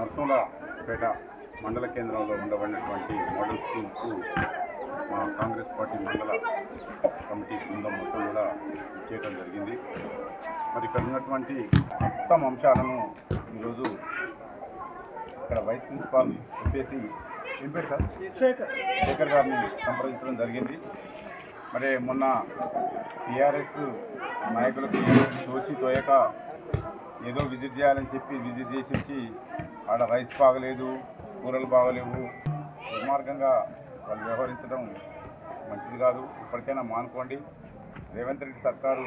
నర్సంలపేట మండల కేంద్రంలో ఉండబడినటువంటి మోడల్ స్కూల్కు మా కాంగ్రెస్ పార్టీ మండల కమిటీ బృందం మొత్తం కూడా చేయడం జరిగింది. మరి ఇక్కడ ఉన్నటువంటి మొత్తం అంశాలను ఈరోజు ఇక్కడ వైస్ ప్రిన్సిపాల్ చెప్పేసి పేరు సార్? శేఖర్. శేఖర్ గారిని సంప్రదించడం జరిగింది. మరి మొన్న టీఆర్ఎస్ నాయకులకు తోచి తోయక ఏదో విజిట్ చేయాలని చెప్పి విజిట్ చేసి వచ్చి ఆడ రైస్ బాగలేదు కూరలు బాగలేవు. దుర్మార్గంగా వాళ్ళు వ్యవహరించడం మంచిది కాదు. ఇప్పటికైనా మానుకోండి. రేవంత్ రెడ్డి సర్కారు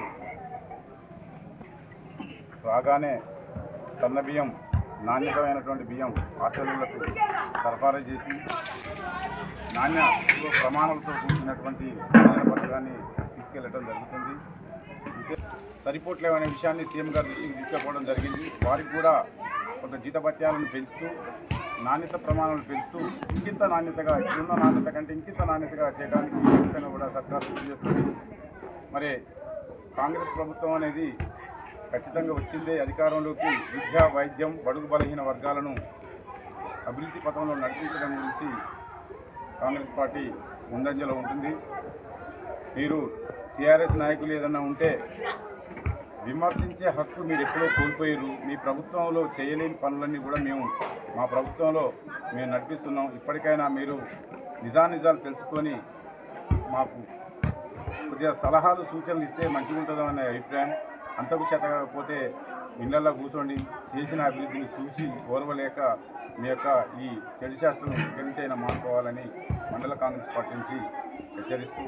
రాగానే సన్న బియ్యం నాణ్యతమైనటువంటి బియ్యం హాస్టళ్ళకు సరఫరా చేసి నాణ్య ప్రమాణాలతో కూర్చున్నటువంటి పథకాన్ని తీసుకెళ్ళడం జరుగుతుంది. సరిపోట్లేవనే విషయాన్ని సీఎం గారి దృష్టికి తీసుకుపోవడం జరిగింది. వారికి కూడా కొంత జీతభత్యాలను పెంచుతూ నాణ్యత ప్రమాణాలు పెంచుతూ ఇంకింత నాణ్యతగా ఇప్పుడున్న నాణ్యత కంటే ఇంకింత నాణ్యతగా చేయడానికి ఈ కూడా సర్కారు కృషి చేస్తుంది. మరి కాంగ్రెస్ ప్రభుత్వం అనేది ఖచ్చితంగా వచ్చిందే అధికారంలోకి. విద్య వైద్యం బడుగు బలహీన వర్గాలను అభివృద్ధి పథంలో నడిపించడం గురించి కాంగ్రెస్ పార్టీ ముందంజలో ఉంటుంది. మీరు టీఆర్ఎస్ నాయకులు ఏదన్నా ఉంటే విమర్శించే హక్కు మీరు ఎప్పుడో కోల్పోయారు. మీ ప్రభుత్వంలో చేయలేని పనులన్నీ కూడా మేము మా ప్రభుత్వంలో మేము నడిపిస్తున్నాం. ఇప్పటికైనా మీరు నిజానిజాలు తెలుసుకొని మాకు కొద్దిగా సలహాలు సూచనలు ఇస్తే మంచిగా ఉంటుందనే అభిప్రాయం. అంతకు చేత కాకపోతే ఇళ్ళలో కూర్చోండి. చేసిన అభివృద్ధిని చూసి ఓర్వలేక మీ యొక్క ఈ చెడు శాస్త్రం ఎక్కడి నుంచైనా మానుకోవాలని మండల కాంగ్రెస్ పార్టీ నుంచి హెచ్చరిస్తూ